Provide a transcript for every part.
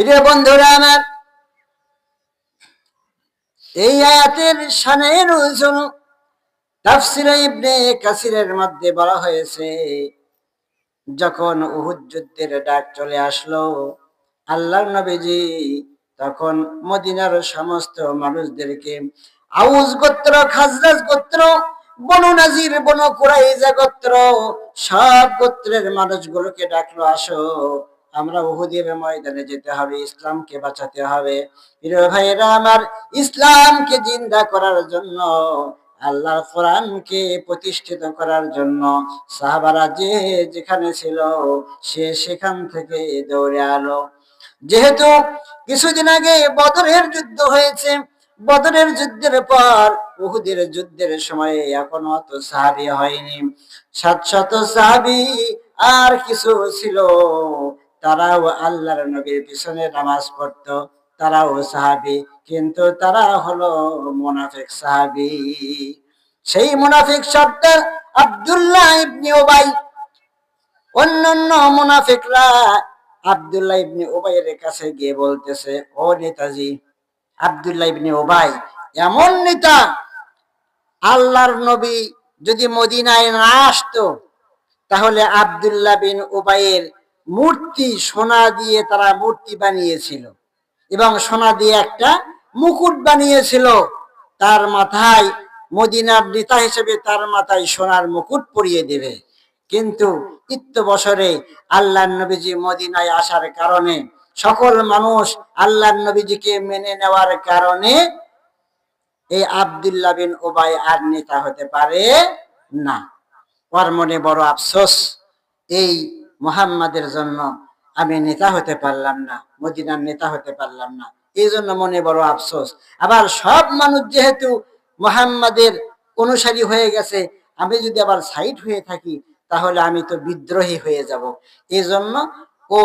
প্রিয় বন্ধুরা আমার, এই আয়াতের শানে নজুল তাফসিরে ইবনে কাসিরের মধ্যে বলা হয়েছে, যখন উহুদ যুদ্ধের ডাক চলে আসলো, আল্লাহর নবীজি তখন মদিনার সমস্ত মানুষদেরকে আউজ গোত্র, খাজরাজ গোত্র, বনু নাজির, বনু কুরাইজা গোত্র, সব গোত্রের মানুষগুলোকে ডাকলো, আসো। আমরা উহুদের ময়দানে যেতে হবে, ইসলামকে বাঁচাতে হবে। প্রিয় ভাইরা আমার ইসলামকে জিন্দা করার জন্য, আল্লাহর কোরআনকে প্রতিষ্ঠিত করার জন্য সাহাবারা যে যেখানে ছিল, সে সেখান থেকে দৌড়ে আলো। যেহেতু কিছুদিন আগে বদরের যুদ্ধ হয়েছে, বদরের যুদ্ধের পর উহুদের যুদ্ধের সময় এখনও অত সাহাবি হয়নি। সাতশত সাহাবি আর কিছু ছিল। তারাও আল্লাহর নবীর পিছনে নামাজ পড়তো, তারাও সাহাবি, কিন্তু তারা হলো মোনাফেক সাহাবি। সেই মুনাফিক সর্দার আব্দুল্লাহ ইবনে ওবাই অন্যান্য মুনাফিকরা আব্দুল্লাহ ইবনে ওবাইয়ের কাছে গিয়ে বলতেছে, ও নেতাজি, আব্দুল্লাহ ইবনে ওবাই এমন নেতা আল্লাহর নবী যদি মদিনায় না আসতো, তাহলে আব্দুল্লাহ বিন ওবাইয়ের মূর্তি সোনা দিয়ে তারা মূর্তি বানিয়েছিল। এবং সোনা দিয়ে একটা মুকুট বানিয়েছিল। তার মাথায় মদিনার নেতা হিসেবে তার মাথায় সোনার মুকুট পরিয়ে দেবে। কিন্তু ইত্য বছরে আল্লাহ নবীজি মদিনায় আসার কারণে সকল মানুষ আল্লাহ নবীজিকে মেনে নেওয়ার কারণে এই আবদুল্লাহ বিন ওবাই আর নেতা হতে পারে না। ওর মনে বড় আফসোস, এই মোহাম্মদের জন্য আমি নেতা হতে পারলাম না, মদিনার নেতা হতে পারলাম না। এই জন্য মনে বড় আফসোস। আবার সব মানুষ যেহেতু মোহাম্মদের অনুসারী হয়ে গেছে, আমি যদি আবার সাইড হয়ে থাকি, তাহলে আমি তো বিদ্রোহী হয়ে যাব। এই জন্য ও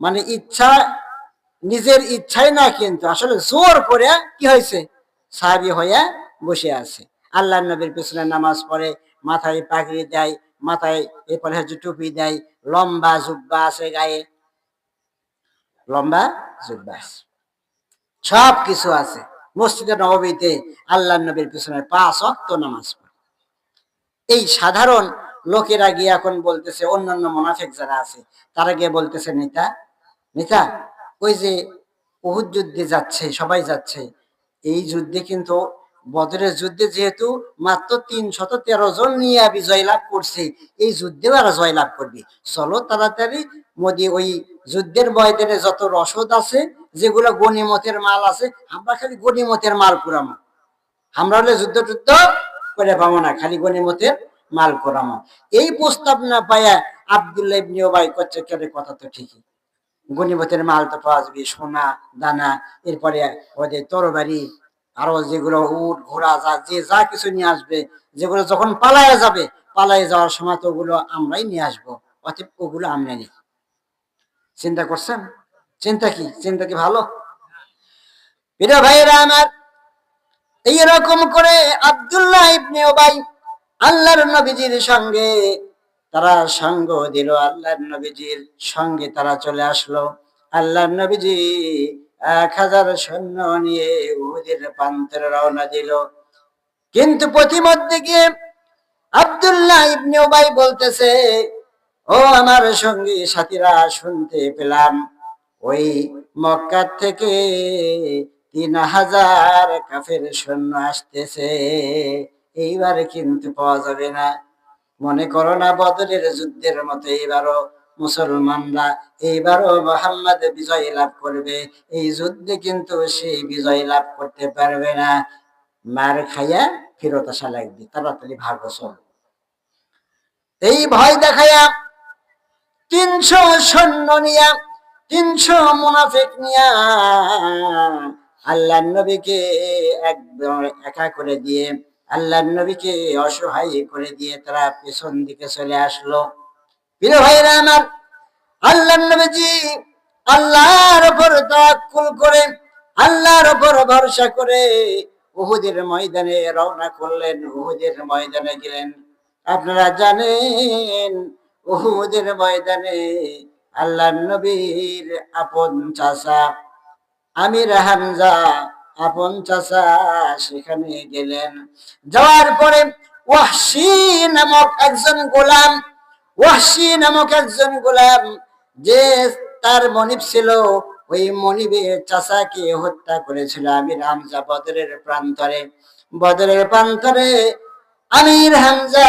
মানে ইচ্ছা, নিজের ইচ্ছাই না, কিন্তু আসলে জোর করে কি হয়েছে? সাহাবি হয়ে বসে আছে। আল্লাহ নবীর পিছনে নামাজ পড়ে, মাথায় পাগড়ি দেয়, মাথায় এরপরে হচ্ছে টুপি দেয় লম্বা জুব্বা আছে গায়ে। লম্বা জুব্বা আছে। সব কিছু আছে। মসজিদে নবীতে আল্লাহ নবীর পিছনে পাঁচ অক্ত নামাজ পড়ে। এই সাধারণ লোকেরা গিয়ে এখন বলতেছে, অন্যান্য মোনাফেক যারা আছে, তারা গিয়ে বলতেছে, নেতা নেতা, ওই যে বহুত যুদ্ধে যাচ্ছে, সবাই যাচ্ছে, এই যুদ্ধে কিন্তু বদরের যুদ্ধে যেহেতু মাত্র তিন শত তেরো জন নিয়ে বিজয় লাভ করছে, এই যুদ্ধেও আর জয় লাভ করবে। চলো তাড়াতাড়ি, মোদি, ওই যুদ্ধের ময়দানে যত রসদ আছে, যেগুলো গণিমতের মাল আছে, আমরা খালি গণিমতের মাল পুরামো। আমরা হলে যুদ্ধ টুদ্ধ করে পাবো না, খালি গণিমতের মাল করামো এই প্রস্তাব না পাইয়া আবদুল্লাহ ইবনে ওবাই করছে কেন কথা তো ঠিকই। গণিমতের মাল তো পাওয়া যাবে, সোনা, দানা, এরপরে ওদের তরবারি আরও যেগুলো উট, ঘোড়া, যা, যে, যা কিছু নিয়ে আসবে, যেগুলো যখন পালায় যাবে পালায় যাওয়ার সময় তো ওগুলো আমরাই নিয়ে আসব, অতএব ওগুলো আমরা নিই চিন্তা করছেন? চিন্তা কি? চিন্তা কি ভালো? প্রিয় আমার, এইরকম করে আব্দুল্লাহ ইবনে ওবাই আল্লাহর নবীজির সঙ্গে তারা সঙ্গ দিল, আল্লাহর নবীজির সঙ্গে তারা চলে আসলো। আল্লাহর নবীজি এক হাজার সৈন্য নিয়ে উহুদের প্রান্তরে রওনা দিল। কিন্তু প্রতিমধ্যে গিয়ে আব্দুল্লাহ ইবনে ওবাই বলতেছে, ও আমার সঙ্গী, সাথীরা, শুনতে পেলাম। ওই মক্কা থেকে তিন হাজার কাফের সৈন্য আসতেছে। এইবারে কিন্তু পাওয়া যাবে না। মনে করো না বদলের যুদ্ধের মতো এইবারও মুসলমানরা এইবারও মোহাম্মদ বিজয় লাভ করবে। এই যুদ্ধে কিন্তু সেই বিজয় লাভ করতে পারবে না। মার খাইয়া ফেরত আসা লাগবে, তাড়াতাড়ি ভাগো, চল। এই ভয় দেখাইয়া তিনশো সৈন্য নিয়া, তিনশো মুনাফিক নিয়া আল্লাহ নবীকে একদম একা করে দিয়ে আল্লাহ নবীকে অসহায় করে দিয়ে তারা পেছন দিকে চলে আসলো। প্রিয় ভাইরা আমার, আল্লাহ নবীজি আল্লাহর উপর তাকুল করে, আল্লাহর উপর ভরসা করে উহুদের ময়দানে রওনা করলেন, উহুদের ময়দানে গেলেন। আপনারা জানেন, উহুদের ময়দানে আল্লাহ নবীর আপন চাচা আমির হামজা আপন চাচা সেখানে গেলেন। যাওয়ার পরে ওয়াহশি নামক একজন গোলাম ওয়াহশি নামক একজন গোলাম, যে তার মনিব ছিল, ওই মনিবের চাচাকে হত্যা করেছিল আমির হামজা বদরের প্রান্তরে। বদরের প্রান্তরে আমির হামজা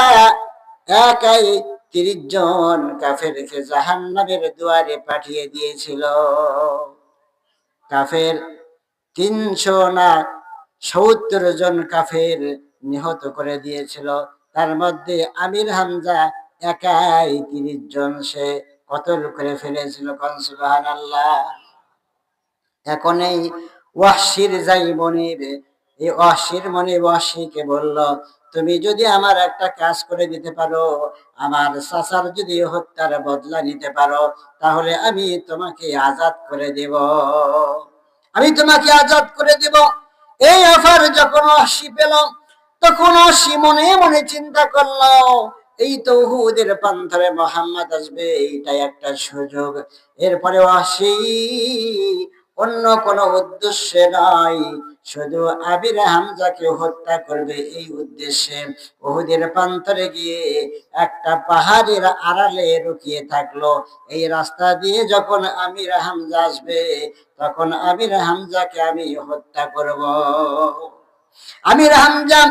একাই তিরিশ জন কাফেরকে জাহান্নামের দুয়ারে পাঠিয়ে দিয়েছিল। কাফের তিনশো না সত্তর জন কাফের নিহত করে দিয়েছিল। তার মধ্যে আমির হামজা একাই তিরিশ জন সে কতল করে ফেলেছিল আল্লাহ এখন এই ওয়াসির যাই মনির এই মনে ওয়াসিকে বলল, তুমি যদি আমার একটা কাজ করে দিতে পারো, আমার চাচার যদি হত্যার বদলা নিতে পারো, তাহলে আমি তোমাকে আজাদ করে দেব। আমি তোমাকে আজাদ করে দেব। এই অফার যখন অসি পেল, তখন অসি মনে মনে চিন্তা করল এই তো হুদের পান্থরে মোহাম্মদ আসবে, এইটাই একটা সুযোগ। এরপরে অসি অন্য কোনো উদ্দেশ্যে নয় শুধু আবির হামজাকে হত্যা করবে এই উদ্দেশ্যে। ওহুদের প্রান্তরে গিয়ে একটা পাহাড়ের আড়ালে রুকিয়ে থাকল। এই রাস্তা দিয়ে যখন আমির হামজা আসবে, তখন আমির হামজাকে আমি হত্যা করব। আমির হামজা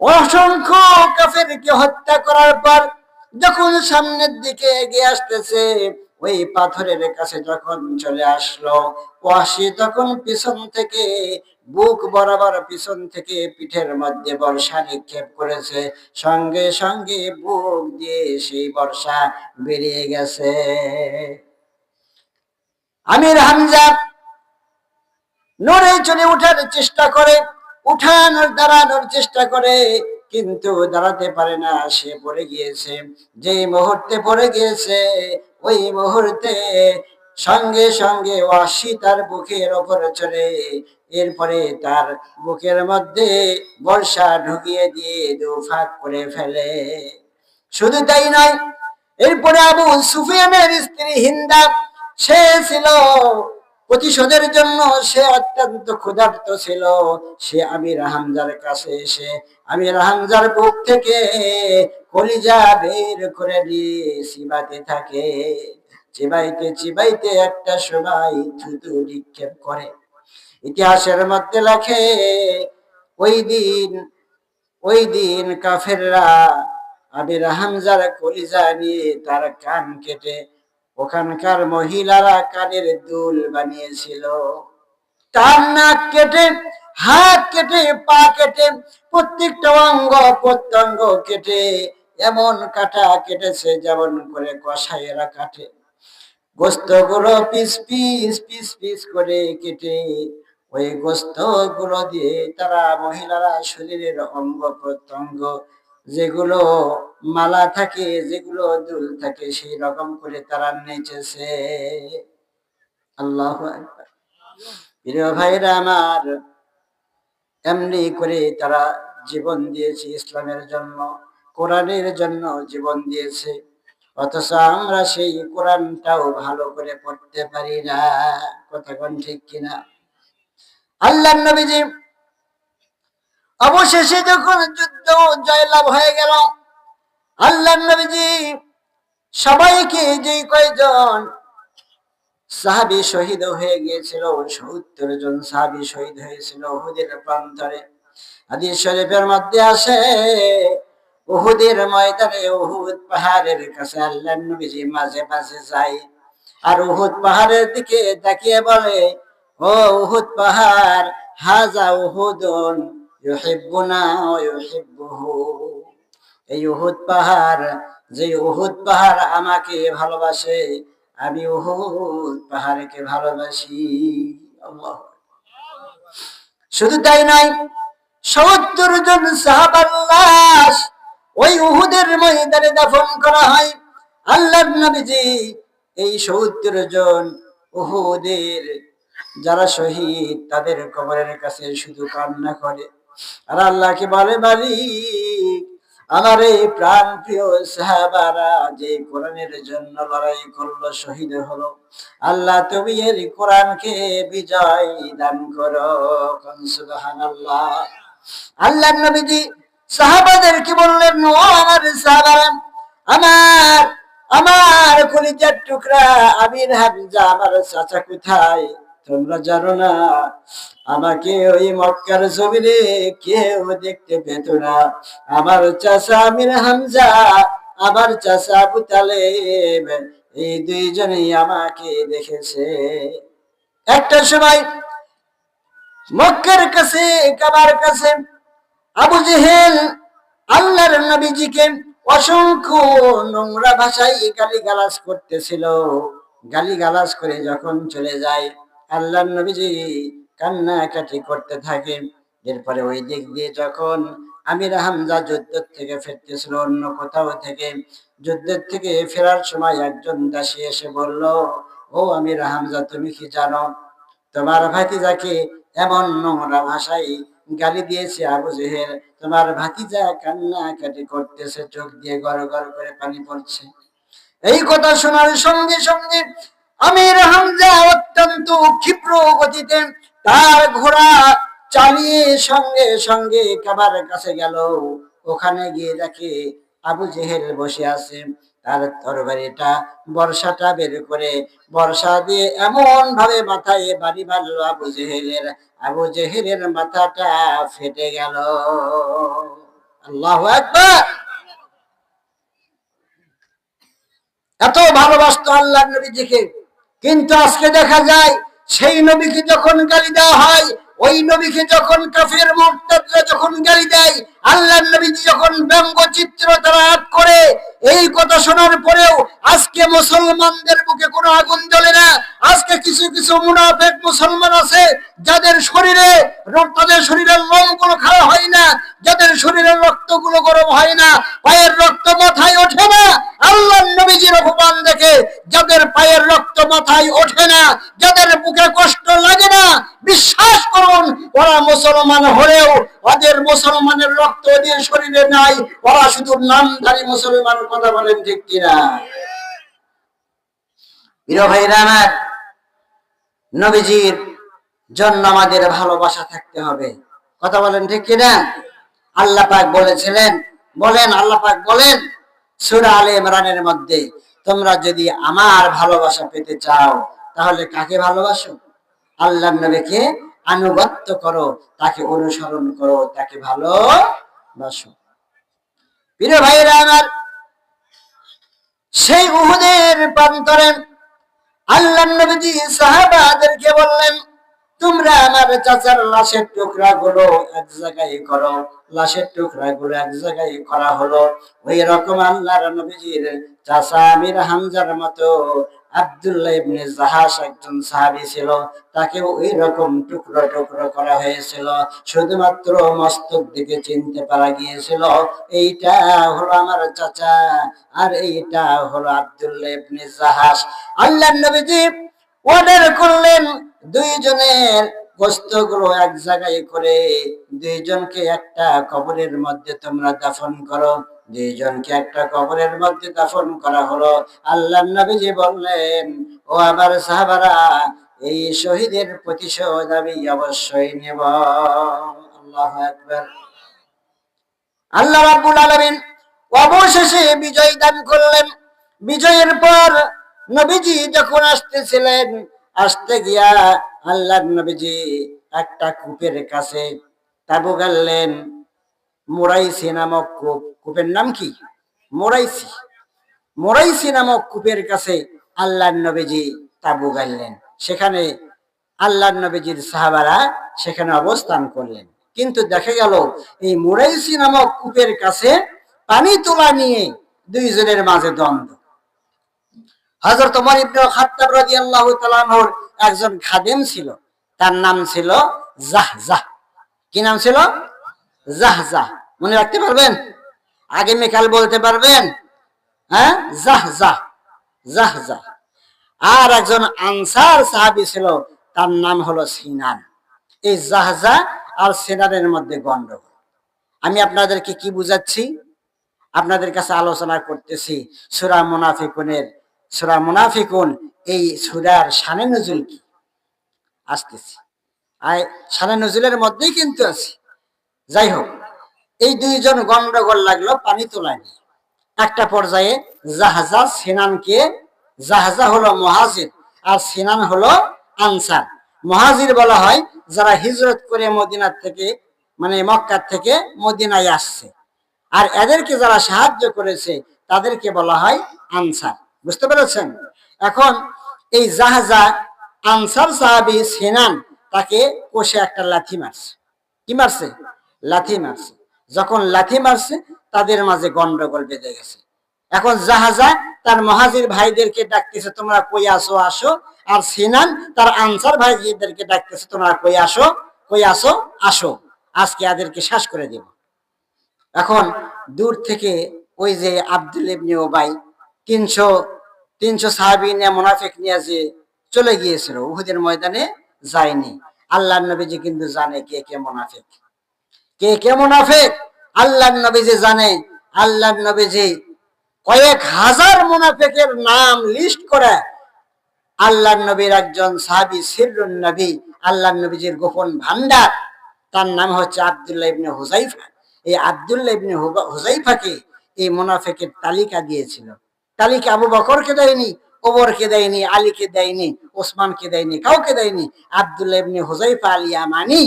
অসংখ্য কাফেরকে হত্যা করার পর যখন সামনের দিকে এগিয়ে আসতেছে, ওই পাথরের কাছে যখন চলে আসলো, ওয়াসি তখন পিছন থেকে, বুক বরাবর পিছন থেকে পিঠের মধ্যে বর্ষা নিক্ষেপ করেছে। সঙ্গে সঙ্গে বুক দিয়ে সেই বর্ষা বেরিয়ে গেছে। আমির হামজা নড়ে চলে উঠার চেষ্টা করে উঠানোর, দাঁড়ানোর চেষ্টা করে, কিন্তু দাঁড়াতে পারে না। সে পড়ে গিয়েছে যে মুহূর্তে পড়ে গিয়েছে, ওই মুহূর্তে সঙ্গে সঙ্গে ওয়াসি তার বুকের ওপরে চড়ে, এরপরে তার বুকের মধ্যে বর্ষা ঢুকিয়ে দিয়ে দুফাক করে ফেলে। শুধু তাই নয়, এরপরে আবু সুফিয়ানের স্ত্রী হিন্দা, সে ছিল প্রতিশোধের জন্য সে অত্যন্ত ক্ষুধার্ত ছিল। সে আমির হামজার কাছে এসে আমির হামজার বুক থেকে কলিজা বের করে দিয়ে চিবাতে থাকে। চিবাইতে চিবাইতে একটা সময় থুতু নিক্ষেপ করে। ইতিহাসের মধ্যে লেখে, ওই দিন ওই দিন কাফেররা আমির হামজার কলিজা নিয়ে তার কান কেটে ওখানকার মহিলারা কানের দুল বানিয়েছিল। তার নাক কেটে, হাত কেটে, পা কেটে, প্রত্যেকটা অঙ্গ প্রত্যঙ্গ কেটে, এমন কাটা কেটেছে যেমন করে কষাইয়েরা কাটে। গোস্তগুলো পিস পিস পিস পিস করে কেটে, ওই গোস্তগুলো দিয়ে তারা মহিলারা শরীরের অঙ্গ প্রত্যঙ্গ যেগুলো মালা থাকে, যেগুলো দুল থাকে, সেই রকম করে তারা নেচেছে। আল্লাহ প্রিয় ভাইরা আমার, এমনি করে তারা জীবন দিয়েছে ইসলামের জন্য, কোরআনের জন্য জীবন দিয়েছে। অথচ আমরা সেই কোরআনটাও ভালো করে পড়তে পারি না। কথা ঠিক কিনা? আল্লাহ নবীজি অবশেষে যখন যুদ্ধ জয়লাভ হয়ে গেল আল্লাহ নবীজি সবাইকে যে কয়জন সাহাবি শহীদ হয়ে গিয়েছিল, সত্তর জন সাহাবি শহীদ হয়েছিল ওহুদের প্রান্তরে। আদি শরীফের মধ্যে আসে, উহুদের ময়দানে উহুদ পাহাড়ের কাছে আল্লাহ নবীজি মাঝে মাঝে যাই আর উহুদ পাহাড়ের দিকে তাকিয়ে বলে, ও উহুদ পাহাড়, হাজা উহুদন। ইউহিব্বুনা ওয়া ইউহিব্বুহু। এই উহুদ পাহাড় যে উহুদ পাহাড় আমাকে ভালোবাসে, আমি উহুদ পাহাড়কে ভালোবাসি। শুধু তাই নয়, সত্তর জন সাহাবার লাশ ওই উহুদের ময়দানে দাফন করা হয়। আল্লাহ নবীজি এই সত্তর জন উহুদের, যারা শহীদ, তাদের কবরের কাছে শুধু কান্না করে। আর আল্লাহকে বলে, মালিক, আমার এই প্রাণ প্রিয় সাহাবারা যে কোরআনের জন্য লড়াই করল, শহীদ হলো। আল্লাহ, তুমি এর কোরআনকে বিজয় দান করো। সুবহানাল্লাহ। আল্লাহ নবীজি সাহাবাদের কি বললেন, ও আমার সাহাবারা, আমার আমার কলিজার টুকরা আমির হামজা, আমার চাচা কোথায়? তোমরা জানো না। আমাকে ওই মক্কার জমিনে কেউ দেখতে পেত না। আমার চাচা আমির হামজা, আমার আবু তালেব, এই দুইজনেই আমাকে দেখেছে। একটা সময় মক্কার কাছে, কাবার কাছে আবু জেহেল আল্লাহর নবীজিকে অসংখ্য নোংরা ভাষায় গালি গালাজ করতেছিল। গালি গালাজ করে যখন চলে যায়, আল্লাহর নবীজি কান্নাকাটি করতে থাকে। এরপরে ওই দিক দিয়ে যখন আমির হামজা যুদ্ধ থেকে ফিরতেছিল অন্য কোথাও থেকে, যুদ্ধের থেকে ফেরার সময় একজন দাসী এসে বলল, ও আমির হামজা, তুমি কি জানো? তোমার ভাতিজাকে এমন নোংরা ভাষায় গালি দিয়েছে আবু জেহেল? তোমার ভাতিজা কান্না কাটি করতেছে, চোখ দিয়ে গড় গড় করে পানি পড়ছে। এই কথা শোনার সঙ্গে সঙ্গে আমির হামজা অত্যন্ত ক্ষিপ্র গতিতে তার ঘোড়া চালিয়ে সঙ্গে সঙ্গে কাবার কাছে গেল। ওখানে গিয়ে দেখে আবু জেহেল বসে আছে। তার তরবারিটা, বর্ষাটা বের করে, বর্ষা দিয়ে এমন ভাবে মাথায় বাড়ি মারলো আবু জেহেলের। আবু জেহেলের মাথাটা ফেটে গেল। আল্লাহ একবার এত ভালোবাসতো আল্লাহ নবীজিকে। কিন্তু আজকে দেখা যায় সেই নবীকে যখন গালি দেওয়া হয়, ওই নবীকে যখন কাফের মুরতাদরা যখন গালি দেয়, আল্লাহ নবীজি যখন ব্যঙ্গ চিত্র তারা আট করে, এই কথা শোনার পরেও আজকে মুসলমানদের বুকে কোনো আগুন জ্বলে না। আজকে কিছু কিছু মুনাফেক মুসলমান আছে, যাদের শরীরে তাদের শরীরের লোমগুলো খাওয়া হয় না, যাদের শরীরের রক্তগুলো গরম হয় না, পায়ের রক্ত মাথায় ওঠে না। আল্লাহ যাদের পায়ের রক্ত মাথায় ওঠে না, যাদের বুকে কষ্ট লাগে না, বিশ্বাস করুন, ওরা মুসলমান হলেও ওদের মুসলমানের রক্ত ওদের শরীরে নাই, ওরা শুধু নামধারী মুসলমান কথা বলেন ঠিক কিনা? প্রিয় আমার, নবীজির জন্য আমাদের ভালোবাসা থাকতে হবে। কথা বলেন ঠিক কিনা? আল্লাহ বলেছিলেন, বলেন, আল্লাহ পাক বলেন, সূরা আলে ইমরানের মধ্যে তোমরা যদি আমার ভালোবাসা পেতে চাও, তাহলে কাকে ভালোবাসো? আল্লাহ নবীকে আনুগত্য করো, তাকে অনুসরণ করো, তাকে ভালোবাসো। প্রিয় ভাইরা আমার, সেই উহুদের প্রান্তরে আল্লাহ নবীজি সাহাবাদেরকে বললেন, তোমরা আমার চাচার লাশের টুকরা গুলো এক জায়গায় করো। লাশের টুকরা গুলো এক জায়গায় করা হলো। ওই রকম আল্লাহর নবীজির চাচা আমির হামজার মতো আব্দুল্লাহ জাহাস একজন তাকে ওই রকম টুকরো টুকরো করা হয়েছিল। শুধুমাত্র মস্তক চিনতে পারা গিয়েছিল। এইটা হলো আমার চাচা আর এইটা হলো আল্লাহ করলেন দুইজনের গোস্তগুলো এক জায়গায় করে দুইজনকে একটা কবরের মধ্যে তোমরা দাফন করো। দুইজনকে একটা কবরের মধ্যে দাফন করা হলো। আল্লাহ নবীজি বললেন, ও সাহাবারা, এই শহীদের প্রতিশোধ আমি অবশ্যই নেব। আল্লাহ আল্লাহ অবশেষে বিজয় দান করলেন। বিজয়ের পর নবীজি যখন আসতেছিলেন, আসতে গিয়া আল্লাহ নবীজি একটা কূপের কাছে তাবু গাললেন মোরাইসি নামক কূপ, কূপের নাম কি? মোরাইসি। মোরাইসি নামক কূপের কাছে আল্লাহ নবীজি তাবু গাইলেন সেখানে আল্লাহ নবীজির সাহাবারা সেখানে অবস্থান করলেন। কিন্তু দেখা গেল, এই মোরাইসি নামক কূপের কাছে পানি তোলা নিয়ে দুইজনের মাঝে দ্বন্দ্ব। হযরত ওমর ইবনে খাত্তাব রাদিয়াল্লাহু তাআলার একজন খাদেম ছিল, তার নাম ছিল জাহজাহ কি নাম ছিল? জাহজাহ মনে রাখতে পারবেন? আগে মেকাল বলতে পারবেন হ্যাঁ? জাহজাহ জাহজাহ আর একজন আনসার সাহাবি ছিল, তার নাম হলো সিনান। এই জাহজা আর সিনানের মধ্যে গন্ডগোল। আমি আপনাদেরকে কি বুঝাচ্ছি? আপনাদের কাছে আলোচনা করতেছি সুরা মুনাফিকুনের, সুরা মুনাফিকুন এই সুরার শানে নজুল কি? আসতেছি। আর শানে নজুলের মধ্যেই কিন্তু আছে। যাই হোক, এই দুইজন গন্ডগোল লাগল, পানি তোলায়। একটা পর্যায়ে জাহাজা সিনানকে, জাহাজা হলো মহাজির, আর সিনান হলো আনসার। মহাজির বলা হয়, যারা হিজরত করে মদিনার থেকে মানে মক্কার থেকে মদিনায় আসছে। আর এদেরকে যারা সাহায্য করেছে, তাদেরকে বলা হয় আনসার। বুঝতে পেরেছেন? এখন এই জাহাজা আনসার সাহাবি সিনান, তাকে কোষে একটা লাথি মারছে। কি মারছে? লাথি মারছে। যখন লাথি মারছে, তাদের মাঝে গন্ডগোল বেঁধে গেছে। এখন জাহাজা তার মহাজির ভাইদেরকে ডাকতেছে, তোমরা কই আসো আসো। আর সিনান তার আনসার ভাইদেরকে ডাকতেছে, তোমরা কই আসো? কই আসো আসো। আজকে এদেরকে শ্বাস করে দেব। এখন দূর থেকে ওই যে আব্দুল ইবনে ওবাই তিনশো তিনশো সাহাবি নিয়ে মোনাফিক নিয়ে যে চলে গিয়েছিল, উহুদের ময়দানে যায়নি। আল্লাহ নবীজি কিন্তু জানে কে কে মোনাফিক। কে কে মুনাফিক? আল্লাহ নবীজি জানে। আল্লাহ নবীজি কয়েক হাজার মুনাফিকের নাম লিস্ট করে। আল্লাহ নবীর একজন সাহাবী সিররুন নবী আল্লাহ নবীজির গোপন ভান্ডার তার নাম হচ্ছে আব্দুল্লাহ ইবনে হুজাইফা এই আব্দুল্লাহ ইবনে হুজাইফাকে এই মুনাফিকের তালিকা দিয়েছিল। তালিকা আবু বকরকে দেয়নি? ওমরকে দেয়নি? আলীকে দেয়নি? ওসমানকে দেয়নি? কাউকে দেয়নি? আব্দুল্লাহ ইবনে হুজাইফা আল ইয়ামানি,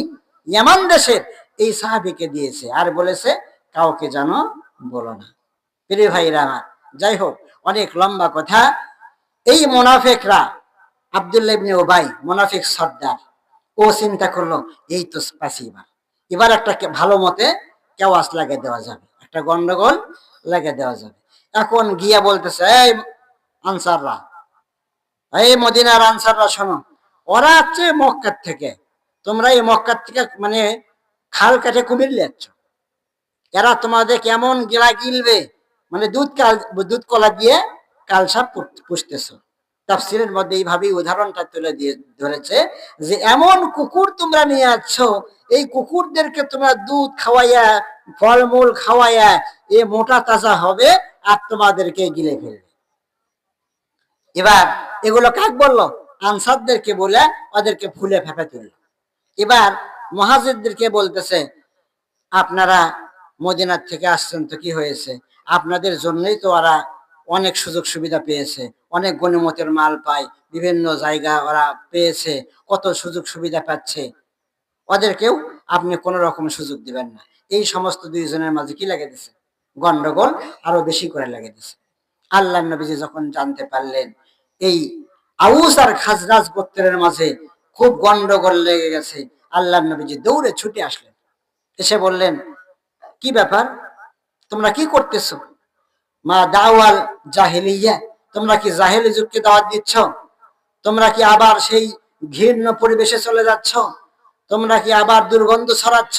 ইয়ামান দেশের এই সাহাবিকে দিয়েছে। আর বলেছে, কাউকে জানো বলো না। প্রিয় ভাইরা আমার, যাই হোক, অনেক লম্বা কথা। এই মোনাফেকরা, আব্দুল্লাহ ইবনে ওবাই মোনাফিক সর্দার, ও চিন্তা করল, এই তো পাচ্ছি এবার। এবার একটা ভালো মতে কেওয়াজ লাগে দেওয়া যাবে। একটা গন্ডগোল লাগে দেওয়া যাবে। এখন গিয়া বলতেছে, এই আনসাররা, এই মদিনার আনসাররা শোনো, ওরা হচ্ছে মক্কার থেকে। তোমরা এই মক্কার থেকে মানে খাল কাঠে কুমির যাচ্ছ। এরা তোমাদের কেমন গিলা গিলবে মানে দুধ কাল, দুধ কলা দিয়ে কালসাপ পুষ- পুষতেছো তাফসিরের মধ্যে এইভাবেই উদাহরণটা তুলে দিয়ে ধরেছে যে, এমন কুকুর তোমরা নিয়ে আসছো এই কুকুরদেরকে তোমরা দুধ খাওয়াইয়া, ফলমূল খাওয়াইয়া, এ মোটা তাজা হবে আর তোমাদেরকে গিলে ফেলবে। এবার এগুলো কাক বলল? আনসারদেরকে বলে ওদেরকে ফুলে ফেপে তুললো। এবার মহাজিদদেরকে বলতেছে, আপনারা মদিনার থেকে আসছেন তো কি হয়েছে? আপনাদের জন্যই তো ওরা অনেক সুযোগ সুবিধা পেয়েছে, অনেক গণিমতের মাল পায়, বিভিন্ন জায়গা ওরা পেয়েছে, কত সুযোগ সুবিধা পাচ্ছে। ওদেরকেও আপনি কোন রকম সুযোগ দিবেন না। এই সমস্ত দুইজনের মাঝে কি লাগে দিছে গন্ডগোল আরও বেশি করে লাগে দিছে। আল্লাহ নবীজি যখন জানতে পারলেন, এই আউস আর খাজরাজ গোত্রের মাঝে খুব গন্ডগোল লেগে গেছে আল্লাহ নবীজি দৌড়ে ছুটে আসলেন। এসে বললেন, কি ব্যাপার? তোমরা কি করতেছো? মা দাওয়াল জাহেলিয়া, তোমরা কি জাহেলি যুগকে দাওয়াত দিচ্ছ? তোমরা কি আবার সেই ঘৃণ্য পরিবেশে চলে যাচ্ছ? তোমরা কি আবার দুর্গন্ধ ছড়াচ্ছ?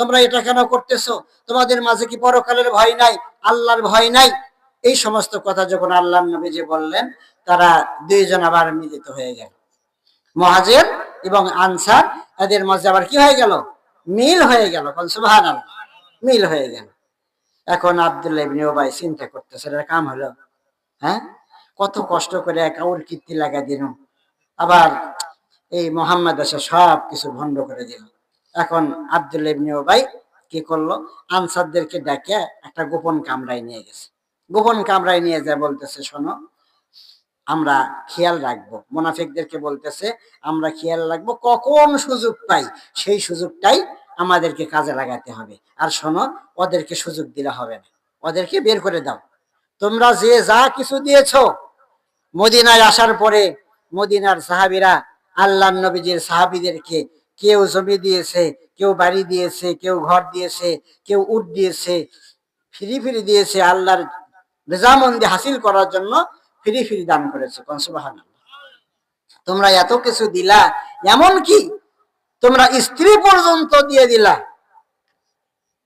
তোমরা এটা কেন করতেছো? তোমাদের মাঝে কি পরকালের ভয় নাই? আল্লাহর ভয় নাই? এই সমস্ত কথা যখন আল্লাহ নবীজি বললেন, তারা দুইজন আবার মিলিত হয়ে গেল। মহাজের এবং আনসার, এদের মাঝে আবার কি হয়ে গেল? মিল হয়ে গেল। সুবহান মিল হয়ে গেল। এখন আব্দুল্লাহ চিন্তা করতেছে এটা কাম হলো? হ্যাঁ? কত কষ্ট করে কাউর কীর্তি লাগা দিল। আবার এই মোহাম্মদ এসে সব কিছু ভণ্ড করে দিল। এখন আব্দুল্লাহ ইবনে ওবাই কি করল? আনসারদেরকে ডেকে একটা গোপন কামরায় নিয়ে গেছে। গোপন কামরায় নিয়ে যায় বলতেছে, শোনো, আমরা খেয়াল রাখব। মোনাফিকদেরকে বলতেছে, আমরা খেয়াল রাখব, কখন সুযোগ পাই, সেই সুযোগটাই আমাদেরকে কাজে লাগাতে হবে। আর শোনো, ওদেরকে সুযোগ দিলে হবে না। ওদেরকে বের করে দাও। তোমরা যে যা কিছু দিয়েছ, মদিনায় আসার পরে মদিনার সাহাবিরা আল্লাহ নবীজির সাহাবিদেরকে কেউ জমি দিয়েছে, কেউ বাড়ি দিয়েছে, কেউ ঘর দিয়েছে, কেউ উট দিয়েছে, ফিরি ফিরি দিয়েছে, আল্লাহর রেজামন্দি হাসিল করার জন্য ফিরি ফিরি দান করেছে। তোমরা এত কিছু দিলা এমন কি তোমরা স্ত্রী পর্যন্ত দিয়ে দিলা।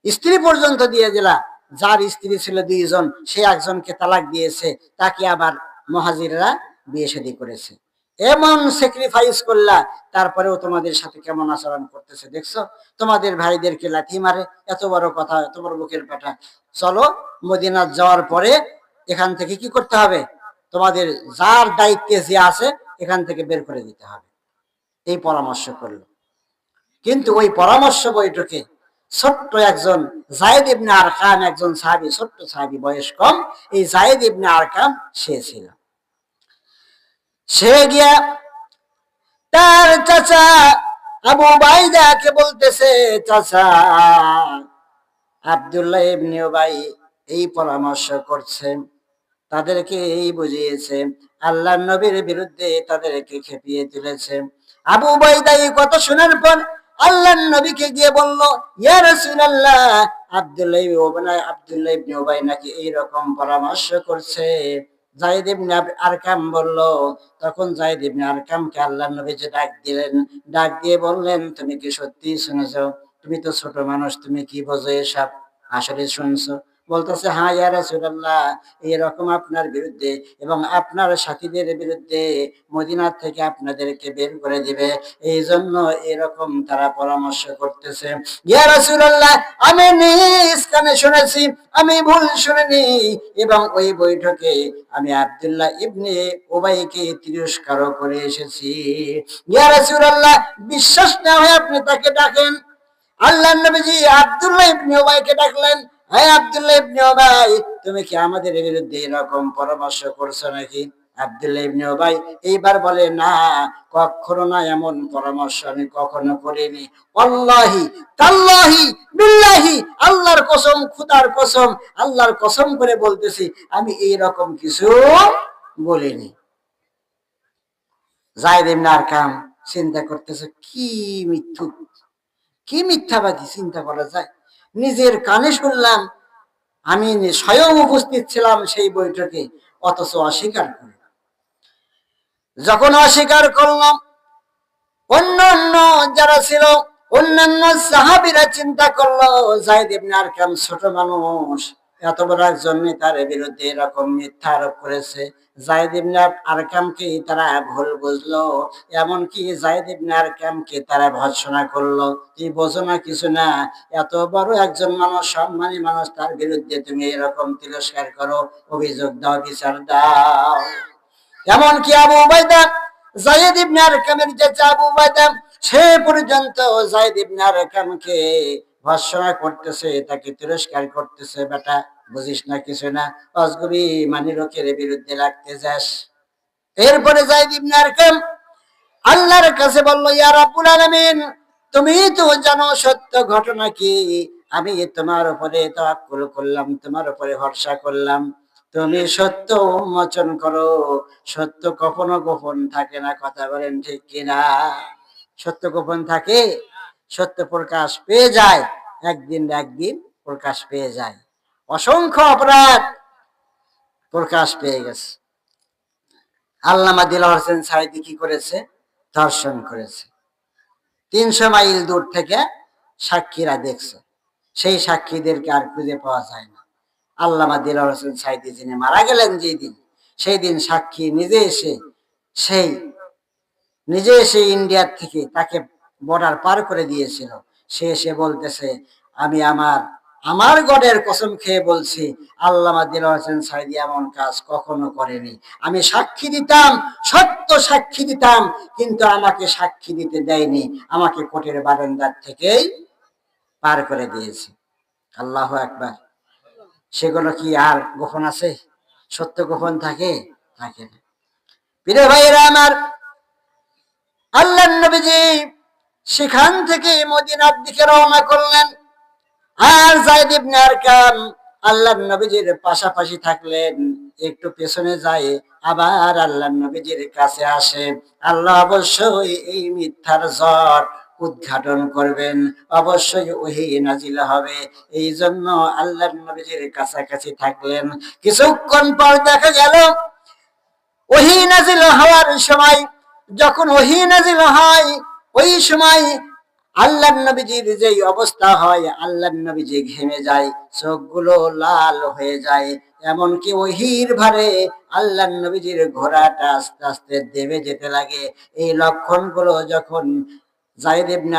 স্ত্রী পর্যন্ত দিয়ে দিলা। যার স্ত্রী ছিল দুইজন, সে একজনকে তালাক দিয়েছে, তাকে আবার মহাজিররা বিয়ে শাদী করেছে। এমন স্যাক্রিফাইস করলা, তারপরেও তোমাদের সাথে কেমন আচরণ করতেছে দেখছ? তোমাদের ভাইদেরকে লাথি মারে, এত বড় কথা বড় বুকের পাঠা চলো মদিনা যাওয়ার পরে এখান থেকে কি করতে হবে? তোমাদের যার দায়িত্বে যে আছে, এখান থেকে বের করে দিতে হবে। এই পরামর্শ করল। কিন্তু ওই পরামর্শ বৈঠকে ছোট্ট একজন জায়েদ ইবনে আর আরকাম একজন সাহাবী, ছোট্ট সাহাবি বয়স কম, এই জায়েদ ইবনে আরকাম সে ছিল। সে গিয়া তার চাচা আবু বাইদাকে বলতেছে, চাচা, আব্দুল্লাহ ইবনে ভাই এই পরামর্শ করছেন। তাদেরকে এই বুঝিয়েছে আল্লাহ নবীর বিরুদ্ধে তাদেরকে খেপিয়ে তুলেছে। আবু বাইদা এই কথা শোনার পর আল্লাহ নবীকে গিয়ে বলল, ইয়া রাসূলুল্লাহ, আব্দুল্লাহ ইবনে আব্দুল্লাহ নাকি এই রকম পরামর্শ করছে? জায়েদ ইবনে আরকাম বলল, তখন জাহিদ ইবনে আরকামকে আল্লাহ নবীজি ডাক দিলেন, ডাক দিয়ে বললেন, তুমি কি সত্যি শুনেছো? তুমি তো ছোট মানুষ, তুমি কি বোঝো এসব? আসলে শুনছো? বলতেছে হ্যাঁ ইয়া রাসূলুল্লাহ এরকম আপনার বিরুদ্ধে এবং আপনার সাথীদের বিরুদ্ধে মদিনার থেকে আপনাদেরকে বের করে দিবে। এই জন্য এরকম তারা পরামর্শ করতেছে। ইয়া রাসূলুল্লাহ, আমি নিজ কানে শুনেছি, আমি ভুল শুনিনি এবং ওই বৈঠকে আমি আব্দুল্লাহ ইবনে ওবাইকে তিরস্কার করে এসেছি। ইয়া রাসূলুল্লাহ, বিশ্বাস না হয় আপনি তাকে ডাকেন। আল্লাহ নবীজি আব্দুল্লাহ ইবনে ওবাইকে ডাকলেন। হ্যাঁ আব্দুল্লাহ ইবনে উবাই, তুমি কি আমাদের বিরুদ্ধে এরকম পরামর্শ করছ নাকি? আব্দুল্লাহ ইবনে এইবার বলে, না, কখনো না, এমন পরামর্শ আমি কখনো করিনি। আল্লাহি তাল্লাহি, বিল্লাহি, আল্লাহর কসম, খুদার কসম, আল্লাহর কসম করে বলতেছি, আমি এই রকম কিছু বলিনি। জায়দ ইবনে আরকাম চিন্তা করতেছে, কি মিথ্যুক, কি মিথ্যাবাদী চিন্তা করা যায়? নিজের কানে শুনলাম, আমি স্বয়ং উপস্থিত ছিলাম সেই বৈঠকে, অথচ অস্বীকার করি যখন অস্বীকার করলাম, অন্য অন্য যারা ছিল অন্যান্য সাহাবিরা চিন্তা করল জাহিদ ইবনে ছোট মানুষ, এত বড় একজন নেতার বিরুদ্ধে এরকম মিথ্যা আরোপ করেছে। আরকামকে তারা ভুল বুঝলো, এমনকি আরকামকে তারা ভর্সনা করল। তুই বোঝো না কিছু না, এত বড় একজন মানুষ, সম্মানী মানুষ, তার বিরুদ্ধে তুমি এরকম তিরস্কার করো, অভিযোগ দাও, বিচার দাও। এমনকি আবু জায়েদ চাচা আবু সে পর্যন্ত জায়েদ ভর্সনা করতেছে, তাকে তিরস্কার করতেছে, বেটা। বুঝিস না কিছু না। অজগবি মানিরকের বিরুদ্ধে লাগতে যাস। এরপরে জায়েদ ইবনে আরকাম আল্লাহর কাছে বলল, ইয়া রাব্বুল আলামিন, তুমি তো জানো সত্য ঘটনা কি? আমি তোমার উপরে তাওয়াক্কুল করলাম, তোমার উপরে ভরসা করলাম। তুমি সত্য উন্মোচন করো। সত্য কখনো গোপন থাকে না, কথা বলেন ঠিক কিনা? সত্য গোপন থাকে? সত্য প্রকাশ পেয়ে যায়। একদিন একদিন প্রকাশ পেয়ে যায়। অসংখ্য অপরাধ প্রকাশ পেয়ে গেছে। আল্লামা দিল হোসেন সাইদি কি করেছে? ধর্ষণ করেছে। তিনশো মাইল দূর থেকে সাক্ষীরা দেখছে। সেই সাক্ষীদেরকে আর খুঁজে পাওয়া যায় না। আল্লামা দিল হোসেন সাইদি যিনি মারা গেলেন যেই দিন, সেই দিন সাক্ষী নিজে এসে সেই, নিজে এসে ইন্ডিয়ার থেকে তাকে বর্ডার পার করে দিয়েছিল। সে এসে বলতেছে, আমি আমার আমার গডের কসম খেয়ে বলছি আল্লামা হোসেন সাইদি এমন কাজ কখনো করেনি। আমি সাক্ষী দিতাম, সত্য সাক্ষী দিতাম, কিন্তু আমাকে সাক্ষী দিতে দেয়নি। আমাকে কোর্টের বারান্দার থেকেই পার করে দিয়েছে। আল্লাহ একবার সেগুলো কি আর গোপন আছে? সত্য গোপন থাকে? থাকে না। প্রিয় ভাইয়েরা আমার আল্লাহ নবীজি সেখান থেকে মদিনার দিকে রওনা করলেন। আর জায়দ ইবনে আরকাম আল্লাহ নবীজির পাশাপাশি থাকলেন, একটু পেছনে যায়, আবার আল্লাহ নবীজির কাছে আসে। আল্লাহ অবশ্যই এই মিথ্যার জ্বর উদ্ঘাটন করবেন, অবশ্যই ওহি নাজিল হবে। এই জন্য আল্লাহ নবীজির কাছাকাছি থাকলেন। কিছুক্ষণ পর দেখা গেল, ওহি নাজিল হওয়ার সময়, যখন ওহি নাজিল হয়, ওই সময় আল্লাহ নবীজির যেই অবস্থা হয় আল্লাহ নবীজি ঘেমে যায়, চোখগুলো লাল হয়ে যায়। এমনকি ওহির ভারে আল্লাহ নবীজির ঘোড়াটা আস্তে আস্তে দেবে যেতে লাগে। এই লক্ষণগুলো যখন জাইদ ইবনে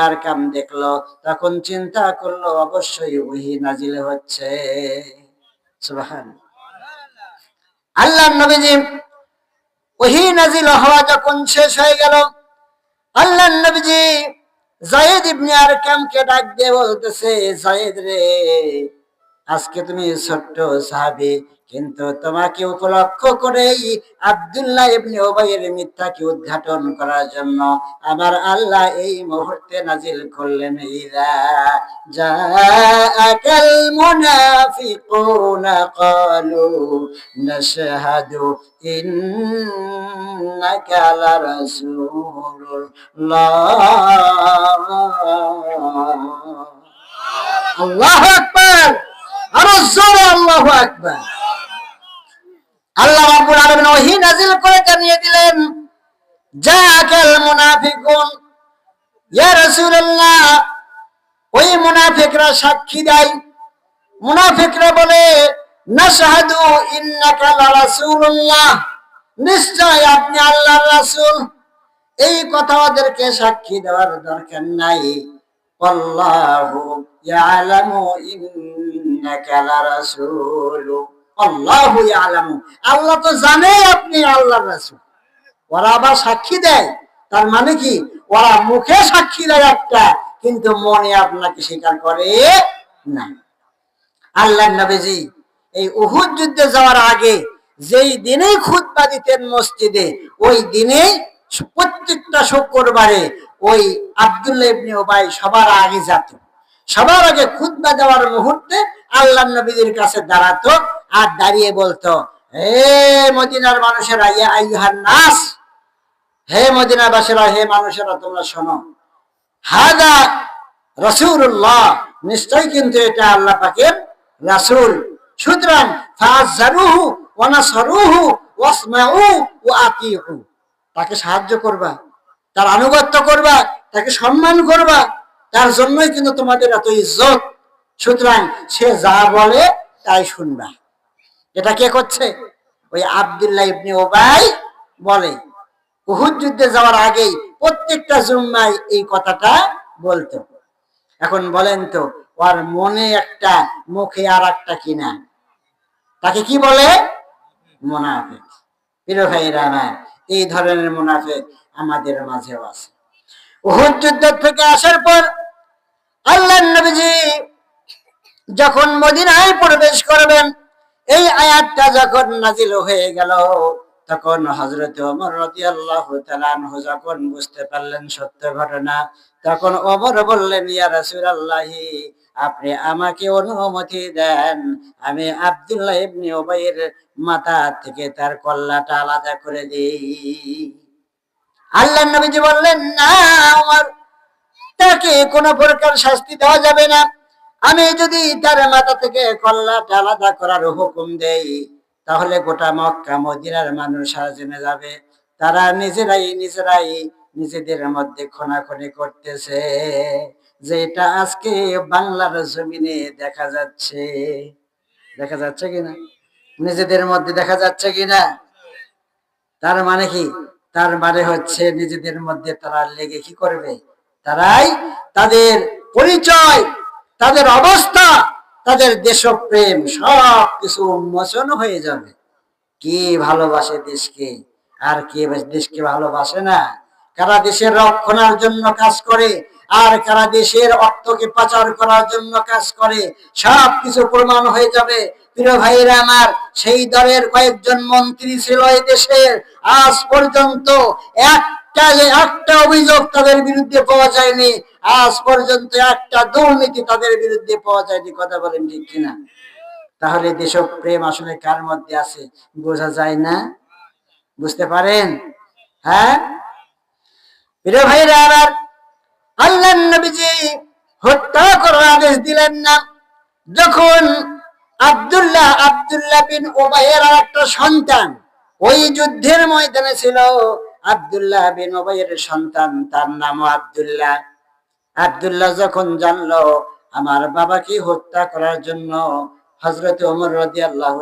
দেখল, তখন চিন্তা করল, অবশ্যই ওহি নাজিল হচ্ছে। আল্লাহ নবীজি ওহি নাজিল হওয়া যখন শেষ হয়ে গেল আল্লাহ নবীজি জায়েদ ইবনে আরকামকে ডাক দিয়ে বলতেছে জায়েদ রে আজকে তুমি ছোট্ট সাহাবী, কিন্তু তোমাকে উপলক্ষ করেই আব্দুল্লাহ ইবনে ওবাইয়ের মিথ্যাকে উদ্ঘাটন করার জন্য আমার আল্লাহ এই মুহূর্তে নাজিল করলেন আল্লাহু আকবার! আল্লাহু আল্লাহ সাক্ষী দেয়। মুনাফিকরা বলে নিশ্চয় আপনি আল্লাহর রাসূল। এই কথা ওদেরকে সাক্ষী দেওয়ার দরকার নাই। আল্লাহু ইয়ালামু আল্লাহু আল্লাহ তো জানে আপনি আল্লাহর রাসূল। ওরা আবার সাক্ষী দেয়। তার মানে কি? ওরা মুখে সাক্ষী দেয় একটা, কিন্তু মনে আপনাকে স্বীকার করে না। আল্লাহ নবীজি, এই উহুদ যুদ্ধে যাওয়ার আগে যেই দিনেই খুতবা দিতেন মসজিদে, ওই দিনেই প্রত্যেকটা শুক্রবারে ওই আব্দুল্লাহ ইবনে ওবাই সবার আগে যেত সবার আগে খুতবা দেওয়ার মুহূর্তে আল্লাহ নবীদের কাছে দাঁড়াতো আর দাঁড়িয়ে বলতো, হে মদিনার মানুষেরা, ইয়া আইয়ুহান নাস, হে মদিনাবাসীরা, হে মানুষেরা, তোমরা শোনো। হাদা রসুল্লাহ নিশ্চয় কিন্তু এটা আল্লাহ পাকের রাসূল। সুতরাং তাকে সাহায্য করবা, তার আনুগত্য করবা, তাকে সম্মান করবা, তার জন্যই কিন্তু তোমাদের এত ইজ্জত। সুতরাং সে যা বলে তাই শুনবা। এটা কে করছে? ওই আব্দুল্লাহ ইবনে ওবাই বলে। উহুদ যুদ্ধে যাওয়ার আগেই প্রত্যেকটা জুম্মায় এই কথাটা বলতো। এখন বলেন তো, ওর মনে একটা, মুখে আর একটা কিনা তাকে কি বলে? মোনাফেক। প্রিয় ভাইরা আমার, এই ধরনের মুনাফেক আমাদের মাঝেও আছে। উহুদ যুদ্ধ থেকে আসার পর আল্লাহ নবীজি যখন মদিনায় প্রবেশ করবেন, এই আয়াতটা যখন নাজিল হয়ে গেল, তখন হজরত রাদিয়াল্লাহু তাআলা আনহু যখন বুঝতে পারলেন সত্য ঘটনা, তখন অমর বললেন, ইয়া রাসূলুল্লাহি, আপনি আমাকে অনুমতি দেন। আমি আব্দুল্লাহ ইবনে উবাইয়ের মাথা থেকে তার কল্লাটা আলাদা করে দিই। আল্লাহ নবীজি বললেন, না আমার তাকে কোনো প্রকার শাস্তি দেওয়া যাবে না। আমি যদি তার মাথা থেকে কল্লাটা আলাদা করার হুকুম দেই, তাহলে গোটা মক্কা মদিনার মানুষ জেনে যাবে। তারা নিজেরাই নিজেরাই নিজেদের মধ্যে খোনাখনি করতেছে। যেটা আজকে বাংলার জমিনে দেখা যাচ্ছে। দেখা যাচ্ছে কিনা? নিজেদের মধ্যে দেখা যাচ্ছে কিনা? তার মানে কি? তার মানে হচ্ছে নিজেদের মধ্যে তারা লেগে কি করবে? তারাই তাদের পরিচয় তাদের অবস্থা, তাদের দেশপ্রেম, সব কিছু উন্মোচন হয়ে যাবে। কি ভালোবাসে দেশকে? আর কে দেশকে ভালোবাসে না? কারা দেশের রক্ষণার জন্য কাজ করে, আর কারা দেশের অর্থকে পাচার করার জন্য কাজ করে, সব কিছু প্রমাণ হয়ে যাবে। প্রিয় ভাইরা আমার, সেই দলের কয়েকজন মন্ত্রী ছিল এই দেশের। আজ পর্যন্ত একটা একটা অভিযোগ তাদের বিরুদ্ধে পাওয়া যায়নি। আজ পর্যন্ত একটা দুর্নীতি তাদের বিরুদ্ধে পাওয়া যায়নি, কথা বলেন ঠিক কিনা? তাহলে দেশপ্রেম আসলে কার মধ্যে আছে? বোঝা যায় না? বুঝতে পারেন? হ্যাঁ? ভাইরা, আমার আল্লাহ নবীজি হত্যা করার আদেশ দিলেন না। যখন আব্দুল্লাহ আব্দুল্লাহ বিন ওবাইয়ের আর একটা সন্তান ওই যুদ্ধের ময়দানে ছিল, আব্দুল্লাহ বিন ওবাইয়ের সন্তান, তার নাম আব্দুল্লাহ। আব্দুল্লাহ যখন জানলো আমার বাবাকে হত্যা করার জন্য হজরত ওমর রদি আল্লাহ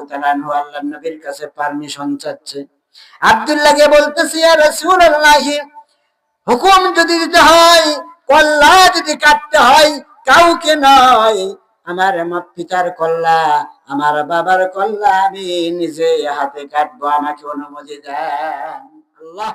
আল্লাহ নবীর কাছে পারমিশন চাচ্ছে, আব্দুল্লাহকে বলতেছি আর হুকুম যদি দিতে হয়, কল্লা যদি কাটতে হয়, কাউকে নয়। আমার পিতার কল্লা, আমার বাবার কল্লা আমি নিজে হাতে কাটবো, আমাকে অনুমতি দেন। আল্লাহ